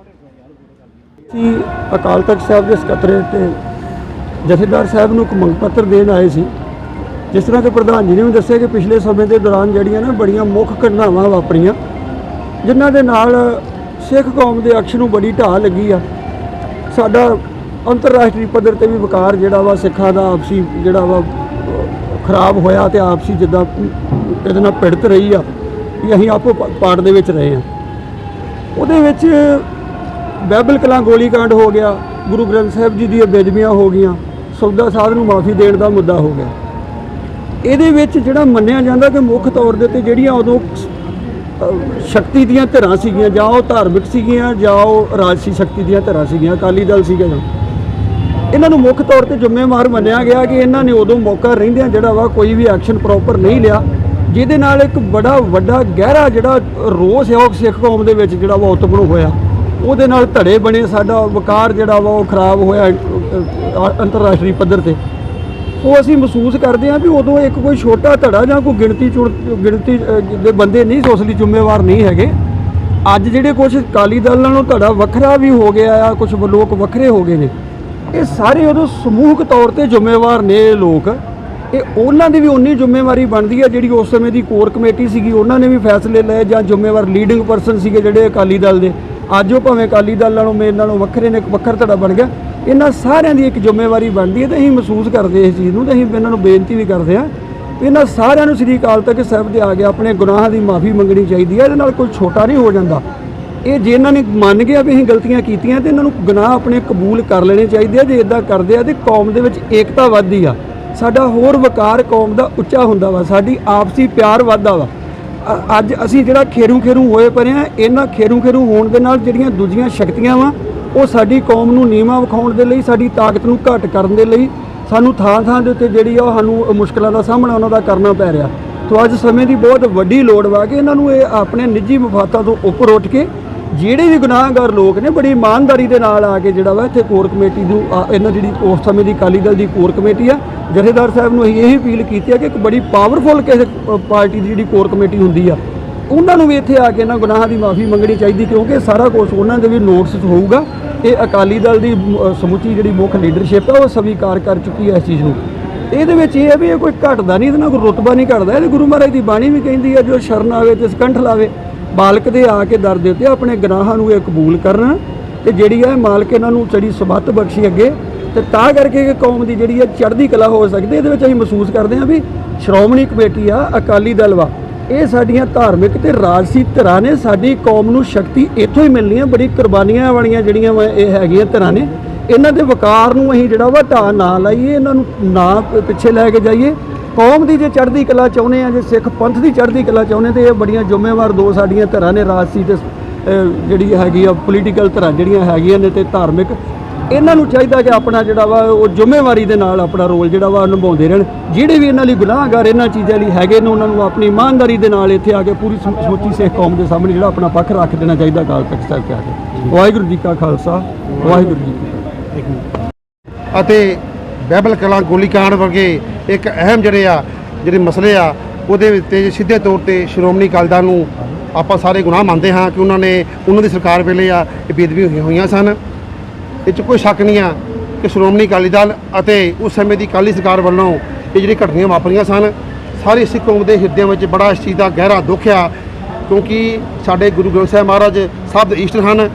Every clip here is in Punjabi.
ਅਸੀਂ ਅਕਾਲ ਤਖਤ ਸਾਹਿਬ ਦੇ ਸਕੱਤਰੇਤ ਤੇ ਜਥੇਦਾਰ ਸਾਹਿਬ ਨੂੰ ਇੱਕ ਮੰਗ ਪੱਤਰ ਦੇਣ ਆਏ ਸੀ। ਜਿਸ ਤਰ੍ਹਾਂ ਕਿ ਪ੍ਰਧਾਨ ਜੀ ਨੇ ਵੀ ਦੱਸਿਆ ਕਿ ਪਿਛਲੇ ਸਮੇਂ ਦੇ ਦੌਰਾਨ ਜਿਹੜੀਆਂ ਨਾ ਬੜੀਆਂ ਮੁੱਖ ਘਟਨਾਵਾਂ ਵਾਪਰੀਆਂ, ਜਿਨ੍ਹਾਂ ਦੇ ਨਾਲ ਸਿੱਖ ਕੌਮ ਦੇ ਅਕਸ਼ ਨੂੰ ਬੜੀ ਢਾਹ ਲੱਗੀ ਆ। ਸਾਡਾ ਅੰਤਰਰਾਸ਼ਟਰੀ ਪੱਧਰ ਤੇ ਵੀ ਵਕਾਰ ਜਿਹੜਾ ਵਾ ਸਿੱਖਾਂ ਦਾ ਆਪਸੀ ਜਿਹੜਾ ਵਾ ਖਰਾਬ ਹੋਇਆ ਤੇ ਆਪਸੀ ਜਿੱਦਾਂ ਇਹਦੇ ਨਾਲ ਪਿੜਤ ਰਹੀ ਆ ਵੀ ਅਸੀਂ ਆਪੋ ਪ- ਪਾੜ ਦੇ ਵਿੱਚ ਰਹੇ ਆ। ਉਹਦੇ ਵਿੱਚ ਬਹਿਬਲ ਕਲਾਂ ਗੋਲੀकांड ਹੋ ਗਿਆ, ਗੁਰੂ ਗ੍ਰੰਥ ਸਾਹਿਬ ਜੀ ਦੀਆਂ ਬੇਦਬੀਆਂ ਹੋ ਗਈਆਂ ਸੌਦਾ ਸਾਧ ਨੂੰ ਮਾਫੀ ਦੇਣ ਦਾ ਮੁੱਦਾ ਹੋ ਗਿਆ। ਇਹਦੇ ਵਿੱਚ ਜਿਹੜਾ ਮੰਨਿਆ ਜਾਂਦਾ ਕਿ ਮੁੱਖ ਤੌਰ ਦੇ ਉੱਤੇ ਜਿਹੜੀਆਂ ਉਦੋਂ ਸ਼ਕਤੀ ਦੀਆਂ ਧਿਰਾਂ ਸੀਗੀਆਂ, ਜਾਂ ਉਹ ਧਾਰਮਿਕ ਸੀਗੀਆਂ, ਜਾਂ ਉਹ ਰਾਜਸੀ ਸ਼ਕਤੀ ਦੀਆਂ ਧਿਰਾਂ ਸੀਗੀਆਂ, ਅਕਾਲੀ ਦਲ ਸੀਗਾ ਇਹਨਾਂ ਨੂੰ ਮੁੱਖ ਤੌਰ ਤੇ ਜ਼ਿੰਮੇਵਾਰ ਮੰਨਿਆ ਗਿਆ ਕਿ ਇਹਨਾਂ ਨੇ ਉਦੋਂ ਮੌਕਾ ਰਹਿੰਦਿਆਂ ਜਿਹੜਾ ਵਾ ਕੋਈ ਵੀ ਐਕਸ਼ਨ ਪ੍ਰੋਪਰ ਨਹੀਂ ਲਿਆ, ਜਿਹਦੇ ਨਾਲ ਇੱਕ ਬੜਾ ਵੱਡਾ ਗਹਿਰਾ ਜਿਹੜਾ ਰੋਸ ਹੈ ਉਹ ਸਿੱਖ ਕੌਮ ਦੇ ਵਿੱਚ ਜਿਹੜਾ ਵਾ ਉਤਪਨ ਹੋਇਆ। ਉਹਦੇ ਨਾਲ ਧੜੇ ਬਣੇ, ਸਾਡਾ ਵਕਾਰ ਜਿਹੜਾ ਵਾ ਉਹ ਖਰਾਬ ਹੋਇਆ ਅੰਤਰਰਾਸ਼ਟਰੀ ਪੱਧਰ ਤੇ। ਉਹ ਅਸੀਂ ਮਹਿਸੂਸ ਕਰਦੇ ਹਾਂ ਵੀ ਉਦੋਂ ਇੱਕ ਕੋਈ ਛੋਟਾ ਧੜਾ ਜਾਂ ਕੋਈ ਗਿਣਤੀ ਚੁਣ, ਗਿਣਤੀ ਦੇ ਬੰਦੇ ਨਹੀਂ ਉਸ ਲਈ ਜ਼ਿੰਮੇਵਾਰ ਨਹੀਂ ਹੈਗੇ। ਅੱਜ ਜਿਹੜੇ ਕੁਝ ਅਕਾਲੀ ਦਲ ਨਾਲੋਂ ਧੜਾ ਵੱਖਰਾ ਵੀ ਹੋ ਗਿਆ ਆ ਕੁਝ ਲੋਕ ਵੱਖਰੇ ਹੋ ਗਏ ਨੇ, ਇਹ ਸਾਰੇ ਉਦੋਂ ਸਮੂਹਕ ਤੌਰ ਤੇ ਜ਼ਿੰਮੇਵਾਰ ਨੇ ਇਹ ਲੋਕ। ਇਹ ਉਹਨਾਂ ਦੀ ਵੀ ਉਨੀ ਜ਼ਿੰਮੇਵਾਰੀ ਬਣਦੀ ਹੈ ਜਿਹੜੀ ਉਸ ਸਮੇਂ ਦੀ ਕੋਰ ਕਮੇਟੀ ਸੀਗੀ, ਉਹਨਾਂ ਨੇ ਵੀ ਫੈਸਲੇ ਲਏ ਜਾਂ ਜ਼ਿੰਮੇਵਾਰ ਲੀਡਿੰਗ ਪਰਸਨ ਸੀਗੇ ਜਿਹੜੇ ਅਕਾਲੀ ਦਲ ਦੇ। ਅੱਜ ਉਹ ਭਾਵੇਂ ਅਕਾਲੀ ਦਲ ਨਾਲੋਂ ਮੇਰੇ ਨਾਲੋਂ ਵੱਖਰੇ ਨੇ ਇੱਕ ਵੱਖਰ ਧੜਾ ਬਣ ਗਿਆ। ਇਹਨਾਂ ਸਾਰਿਆਂ ਦੀ ਇੱਕ ਜ਼ਿੰਮੇਵਾਰੀ ਬਣਦੀ ਹੈ ਤੇ ਅਸੀਂ ਮਹਿਸੂਸ ਕਰਦੇ ਇਸ ਚੀਜ਼ ਨੂੰ ਤੇ ਅਸੀਂ ਇਹਨਾਂ ਨੂੰ ਬੇਨਤੀ ਵੀ ਕਰਦੇ ਹਾਂ ਵੀ ਇਹਨਾਂ ਸਾਰਿਆਂ ਨੂੰ ਸ੍ਰੀ ਅਕਾਲ ਤਖਤ ਸਾਹਿਬ ਦੇ ਆ ਕੇ ਆਪਣੇ ਗੁਨਾਹਾਂ ਦੀ ਮਾਫੀ ਮੰਗਣੀ ਚਾਹੀਦੀ ਹੈ, ਇਹਦੇ ਨਾਲ ਕੋਈ ਛੋਟਾ ਨਹੀਂ ਹੋ ਜਾਂਦਾ। ਇਹ ਜੇ ਇਹਨਾਂ ਨੇ ਮੰਨ ਗਿਆ ਵੀ ਅਸੀਂ ਗਲਤੀਆਂ ਕੀਤੀਆਂ ਤੇ ਇਹਨਾਂ ਨੂੰ ਗੁਨਾਹ ਆਪਣੇ ਕਬੂਲ ਕਰ ਲੈਣੇ ਚਾਹੀਦੇ ਆ, ਜੇ ਇਦਾਂ ਕਰਦੇ ਆ ਤੇ ਕੌਮ ਦੇ ਵਿੱਚ ਏਕਤਾ ਵੱਧਦੀ ਆ। ਸਾਡਾ ਹੋਰ ਵਕਾਰ ਕੌਮ ਦਾ ਉੱਚਾ ਹੁੰਦਾ ਵਾ, ਸਾਡੀ ਆਪਸੀ ਪਿਆਰ ਵੱਧਦਾ ਵਾ। ਅ- ਅੱਜ ਅਸੀਂ ਜਿਹੜਾ ਖੇਰੂ ਖੇਰੂ ਹੋਏ ਪਏ ਆ ਇਹਨਾਂ ਖੇਰੂ ਖੇਰੂ ਹੋਣ ਦੇ ਨਾਲ ਜਿਹੜੀਆਂ ਦੂਜੀਆਂ ਸ਼ਕਤੀਆਂ ਵਾ, ਉਹ ਸਾਡੀ ਕੌਮ ਨੂੰ ਨੀਵਾਂ ਵਿਖਾਉਣ ਦੇ ਲਈ, ਸਾਡੀ ਤਾਕਤ ਨੂੰ ਘੱਟ ਕਰਨ ਦੇ ਲਈ, ਸਾਨੂੰ ਥਾਂ ਥਾਂ ਦੇ ਉੱਤੇ ਜਿਹੜੀ ਆ ਉਹ ਸਾਨੂੰ ਮੁਸ਼ਕਲਾਂ ਦਾ ਸਾਹਮਣਾ ਉਹਨਾਂ ਦਾ ਕਰਨਾ ਪੈ ਰਿਹਾ। ਸੋ ਅੱਜ ਸਮੇਂ ਦੀ ਬਹੁਤ ਵੱਡੀ ਲੋੜ ਵਾ ਕਿ ਇਹਨਾਂ ਨੂੰ ਇਹ ਆਪਣੇ ਨਿੱਜੀ ਮਫਾਦਾਂ ਤੋਂ ਉੱਪਰ ਉੱਠ ਕੇ ਜਿਹੜੇ ਵੀ ਗੁਨਾਹਗਾਰ ਲੋਕ ਨੇ ਬੜੀ ਇਮਾਨਦਾਰੀ ਦੇ ਨਾਲ ਆ ਕੇ ਜਿਹੜਾ ਵਾ ਇੱਥੇ ਕੋਰ ਕਮੇਟੀ ਨੂੰ ਆ, ਇਹਨਾਂ ਜਿਹੜੀ ਉਸ ਸਮੇਂ ਦੀ ਅਕਾਲੀ ਦਲ ਦੀ ਕੋਰ ਕਮੇਟੀ ਆ ਜਥੇਦਾਰ ਸਾਹਿਬ ਨੂੰ ਅਸੀਂ ਇਹ ਅਪੀਲ ਕੀਤੀ ਆ ਕਿ ਇੱਕ ਬੜੀ ਪਾਵਰਫੁਲ ਕਿਸੇ ਪਾਰਟੀ ਦੀ ਜਿਹੜੀ ਕੋਰ ਕਮੇਟੀ ਹੁੰਦੀ ਆ ਉਹਨਾਂ ਨੂੰ ਵੀ ਇੱਥੇ ਆ ਕੇ ਇਹਨਾਂ ਗੁਨਾਹਾਂ ਦੀ ਮਾਫੀ ਮੰਗਣੀ ਚਾਹੀਦੀ ਕਿਉਂਕਿ ਸਾਰਾ ਕੁਝ ਉਹਨਾਂ ਦੇ ਵੀ ਨੋਟਸ ਹੋਊਗਾ। ਇਹ ਅਕਾਲੀ ਦਲ ਦੀ ਸਮੁੱਚੀ ਜਿਹੜੀ ਮੁੱਖ ਲੀਡਰਸ਼ਿਪ ਹੈ ਉਹ ਸਵੀਕਾਰ ਕਰ ਚੁੱਕੀ ਹੈ ਇਸ ਚੀਜ਼ ਨੂੰ। ਇਹਦੇ ਵਿੱਚ ਇਹ ਹੈ ਵੀ ਇਹ ਕੋਈ ਘਟਦਾ ਨਹੀਂ ਇਹਦੇ ਨਾਲ ਕੋਈ ਰੁਤਬਾ ਨਹੀਂ ਘਟਦਾ ਇਹਦੇ ਗੁਰੂ ਮਹਾਰਾਜ ਦੀ ਬਾਣੀ ਵੀ ਕਹਿੰਦੀ ਹੈ ਜੋ ਸ਼ਰਨ ਆਵੇ ਤੇ ਸਕੰਠ ਲਾਵੇ। ਬਾਲਕ ਦੇ ਆ ਕੇ ਦਰ ਦੇ ਉੱਤੇ ਆਪਣੇ ਗੁਨਾਹਾਂ ਨੂੰ ਇਹ ਕਬੂਲ ਕਰਨ ਤੇ ਜਿਹੜੀ ਹੈ ਮਾਲਕ ਇਹਨਾਂ ਨੂੰ ਚੜੀ ਸਬੱਤ ਬਖਸ਼ੀ ਅੱਗੇ ਤੇ ਤਾਂ ਕਰਕੇ ਕਿ ਕੌਮ ਦੀ ਜਿਹੜੀ ਹੈ ਚੜ੍ਹਦੀ ਕਲਾ ਹੋ ਸਕਦੀ ਇਹਦੇ ਵਿੱਚ ਅਸੀਂ ਮਹਿਸੂਸ ਕਰਦੇ ਹਾਂ ਵੀ ਸ਼੍ਰੋਮਣੀ ਕਮੇਟੀ ਆ, ਅਕਾਲੀ ਦਲ ਵਾ, ਇਹ ਸਾਡੀਆਂ ਧਾਰਮਿਕ ਤੇ ਰਾਜਸੀ ਧਿਰਾਂ ਨੇ, ਸਾਡੀ ਕੌਮ ਨੂੰ ਸ਼ਕਤੀ ਇੱਥੋਂ ਹੀ ਮਿਲਣੀ ਹੈ ਬੜੀ ਕੁਰਬਾਨੀਆਂ ਵਾਲੀਆਂ ਜਿਹੜੀਆਂ ਵਾ ਇਹ ਹੈਗੀਆਂ ਧਿਰਾਂ ਨੇ, ਇਹਨਾਂ ਦੇ ਵਕਾਰ ਨੂੰ ਅਸੀਂ ਜਿਹੜਾ ਵਾ ਢਾਹ ਨਾ ਲਾਈਏ, ਇਹਨਾਂ ਨੂੰ ਨਾ ਪਿੱਛੇ ਲੈ ਕੇ ਜਾਈਏ ਕੌਮ ਦੀ ਜੇ ਚੜ੍ਹਦੀ ਕਲਾ ਚਾਹੁੰਦੇ ਆ, ਜੇ ਸਿੱਖ ਪੰਥ ਦੀ ਚੜ੍ਹਦੀ ਕਲਾ ਚਾਹੁੰਦੇ ਤੇ ਇਹ ਬੜੀਆਂ ਜ਼ਿੰਮੇਵਾਰ ਦੋ ਸਾਡੀਆਂ ਧਰਾਂ ਨੇ ਰਾਜਸੀ ਤੇ ਜਿਹੜੀ ਹੈਗੀ ਆ ਪੋਲੀਟੀਕਲ ਧਰਾਂ ਜਿਹੜੀਆਂ ਹੈਗੀਆਂ ਨੇ ਤੇ ਧਾਰਮਿਕ। ਇਹਨਾਂ ਨੂੰ ਚਾਹੀਦਾ ਕਿ ਆਪਣਾ ਜਿਹੜਾ ਵਾ, ਉਹ ਜ਼ਿੰਮੇਵਾਰੀ ਦੇ ਨਾਲ ਆਪਣਾ ਰੋਲ ਜਿਹੜਾ ਵਾ, ਨਿਭਾਉਂਦੇ ਰਹਿਣ। ਜਿਹੜੇ ਵੀ ਇਹਨਾਂ ਲਈ ਗੁਨਾਹਗਾਰ ਇਹਨਾਂ ਚੀਜ਼ਾਂ ਲਈ ਹੈਗੇ ਨੇ, ਉਹਨਾਂ ਨੂੰ ਆਪਣੀ ਇਮਾਨਦਾਰੀ ਦੇ ਨਾਲ ਇੱਥੇ ਆ ਕੇ ਪੂਰੀ ਸਮੁ- ਸਮੁੱਚੀ ਸਿੱਖ ਕੌਮ ਦੇ ਸਾਹਮਣੇ ਜਿਹੜਾ ਆਪਣਾ ਪੱਖ ਰੱਖ ਦੇਣਾ ਚਾਹੀਦਾ, ਅਕਾਲ ਤਖਤ ਸਾਹਿਬ ਤੇ ਆ ਕੇ ਵਾਹਿਗੁਰੂ ਜੀ ਕਾ ਖਾਲਸਾ, ਵਾਹਿਗੁਰੂ ਜੀ ਕੀ ਫਤਿਹ। ਅਤੇ ਬਹਿਬਲ ਕਲਾਂ ਗੋਲੀकांड ਵਰਗੇ ਇੱਕ ਅਹਿਮ ਜਿਹੜੇ ਆ, ਜਿਹੜੇ ਮਸਲੇ ਆ, ਉਹਦੇ ਵਿੱਚ ਤੇ ਸਿੱਧੇ ਤੌਰ ਤੇ ਸ਼੍ਰੋਮਣੀ ਅਕਾਲੀ ਦਲ ਨੂੰ ਆਪਾਂ ਸਾਰੇ ਗੁਨਾਹ ਮੰਨਦੇ ਹਾਂ ਕਿ ਉਹਨਾਂ ਨੇ, ਉਹਨਾਂ ਦੀ ਸਰਕਾਰ ਵੇਲੇ ਆ, ਇਹ ਬੇਦਬੀ ਹੋਈਆਂ ਸਨ। ਇਹ 'ਚ ਕੋਈ ਸ਼ੱਕ ਨਹੀਂ ਆ ਕਿ ਸ਼੍ਰੋਮਣੀ ਅਕਾਲੀ ਦਲ ਅਤੇ ਉਸ ਸਮੇਂ ਦੀ ਅਕਾਲੀ ਸਰਕਾਰ ਵੱਲੋਂ ਇਹ ਜਿਹੜੀ ਘਟਨਾਵਾਂ ਵਾਪਰੀਆਂ ਸਨ, ਸਾਰੇ ਸਿੱਖ ਕੌਮ ਦੇ ਹਿਰਦਿਆਂ ਵਿੱਚ ਬੜਾ ਇਸ ਚੀਜ਼ ਦਾ ਗਹਿਰਾ ਦੁੱਖ ਆ, ਕਿਉਂਕਿ ਸਾਡੇ ਗੁਰੂ ਗ੍ਰੰਥ ਸਾਹਿਬ ਮਹਾਰਾਜ ਸਭ ਦੇ ਈਸ਼ਟ ਹਨ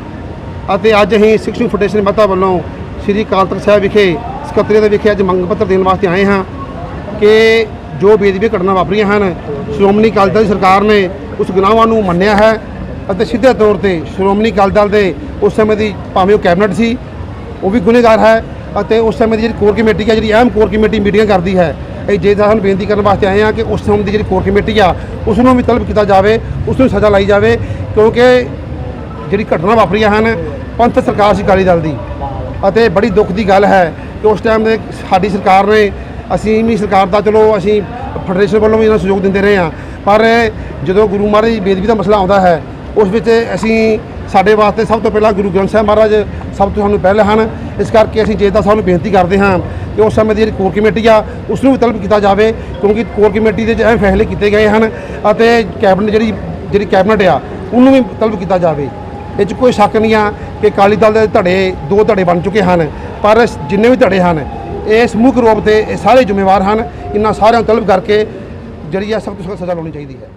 ਅਤੇ ਅੱਜ ਅਸੀਂ ਸਿੱਖਿਆ ਫੈਡਰੇਸ਼ਨ ਮਹਤਾ ਵੱਲੋਂ ਸ੍ਰੀ ਅਕਾਲ ਤਖਤ ਸਾਹਿਬ ਵਿਖੇ ਸਕੱਤਰੀਆਂ ਦੇ ਵਿਖੇ ਅੱਜ ਮੰਗ ਪੱਤਰ ਦੇਣ ਵਾਸਤੇ ਆਏ ਹਾਂ ਕਿ ਜੋ ਬੇਦਬੀ ਘਟਨਾ ਵਾਪਰੀਆਂ ਹਨ, ਸ਼੍ਰੋਮਣੀ ਅਕਾਲੀ ਦਲ ਦੀ ਸਰਕਾਰ ਨੇ ਉਸ ਗੁਨਾਹਾਂ ਨੂੰ ਮੰਨਿਆ ਹੈ ਅਤੇ ਸਿੱਧੇ ਤੌਰ ਤੇ ਸ਼੍ਰੋਮਣੀ ਅਕਾਲੀ ਦਲ ਦੇ ਉਸ ਸਮੇਂ ਦੀ ਭਾਵੇਂ ਉਹ ਕੈਬਨਿਟ ਸੀ, ਉਹ ਵੀ ਗੁਨੇਗਾਰ ਹੈ ਅਤੇ ਉਸ ਸਮੇਂ ਦੀ ਜਿਹੜੀ ਕੋਰ ਕਮੇਟੀ ਹੈ, ਜਿਹੜੀ ਅਹਿਮ ਕੋਰ ਕਮੇਟੀ ਮੀਟਿੰਗ ਕਰਦੀ ਹੈ, ਇਹ ਜੇ ਸਾਨੂੰ ਬੇਨਤੀ ਕਰਨ ਵਾਸਤੇ ਆਏ ਹਾਂ ਕਿ ਉਸ ਸਮੇਂ ਦੀ ਜਿਹੜੀ ਕੋਰ ਕਮੇਟੀ ਆ, ਉਸ ਨੂੰ ਵੀ ਤਲਬ ਕੀਤਾ ਜਾਵੇ, ਉਸ ਨੂੰ ਸਜ਼ਾ ਲਾਈ ਜਾਵੇ ਕਿਉਂਕਿ ਜਿਹੜੀ ਘਟਨਾ ਵਾਪਰੀਆਂ ਹਨ, ਪੰਥ ਸਰਕਾਰ ਸੀ ਅਕਾਲੀ ਦਲ ਦੀ। ਅਤੇ ਬੜੀ ਦੁੱਖ ਦੀ ਗੱਲ ਹੈ ਕਿ ਉਸ ਟਾਈਮ ਦੇ ਸਾਡੀ ਸਰਕਾਰ ਨੇ, ਅਸੀਂ ਵੀ ਸਰਕਾਰ ਦਾ ਚਲੋ ਅਸੀਂ ਫੈਡਰੇਸ਼ਨ ਵੱਲੋਂ ਵੀ ਇਹਨਾਂ ਨੂੰ ਸਹਿਯੋਗ ਦਿੰਦੇ ਰਹੇ ਹਾਂ, ਪਰ ਜਦੋਂ ਗੁਰੂ ਮਹਾਰਾਜ ਦੀ ਬੇਦਬੀ ਦਾ ਮਸਲਾ ਆਉਂਦਾ ਹੈ, ਉਸ ਵਿੱਚ ਅਸੀਂ ਸਾਡੇ ਵਾਸਤੇ ਸਭ ਤੋਂ ਪਹਿਲਾਂ ਗੁਰੂ ਗ੍ਰੰਥ ਸਾਹਿਬ ਮਹਾਰਾਜ ਸਭ ਤੋਂ ਸਾਨੂੰ ਪਹਿਲ ਹਨ, ਇਸ ਕਰਕੇ ਅਸੀਂ ਜੇਤਾ ਸਾਹਿਬ ਨੂੰ ਬੇਨਤੀ ਕਰਦੇ ਹਾਂ ਕਿ ਉਸ ਸਮੇਂ ਦੀ ਜਿਹੜੀ ਕੋਰ ਕਮੇਟੀ ਆ ਉਸ ਨੂੰ ਵੀ ਤਲਬ ਕੀਤਾ ਜਾਵੇ, ਕਿਉਂਕਿ ਕੋਰ ਕਮੇਟੀ ਦੇ ਅਹਿਮ ਫੈਸਲੇ ਕੀਤੇ ਗਏ ਹਨ ਅਤੇ ਕੈਬਨਿਟ ਜਿਹੜੀ ਜਿਹੜੀ ਕੈਬਨਿਟ ਆ, ਉਹਨੂੰ ਵੀ ਤਲਬ ਕੀਤਾ ਜਾਵੇ। ਇਹ 'ਚ ਕੋਈ ਸ਼ੱਕ ਨਹੀਂ ਆ ਕਿ ਅਕਾਲੀ ਦਲ ਦੇ ਧੜੇ ਦੋ ਧੜੇ ਬਣ ਚੁੱਕੇ ਹਨ, ਪਰ ਜਿੰਨੇ ਵੀ ਧੜੇ ਹਨ, ਇਹ ਸਮੂਹਕ ਰੂਪ ਤੇ ਇਹ ਸਾਰੇ ਜ਼ਿੰਮੇਵਾਰ ਹਨ। ਇਹਨਾਂ ਸਾਰਿਆਂ ਨੂੰ ਤਲਬ ਕਰਕੇ ਜਿਹੜੀ ਆ ਸਭ ਤੋਂ ਸਖਤ ਸਜ਼ਾ ਲਾਉਣੀ ਚਾਹੀਦੀ ਹੈ।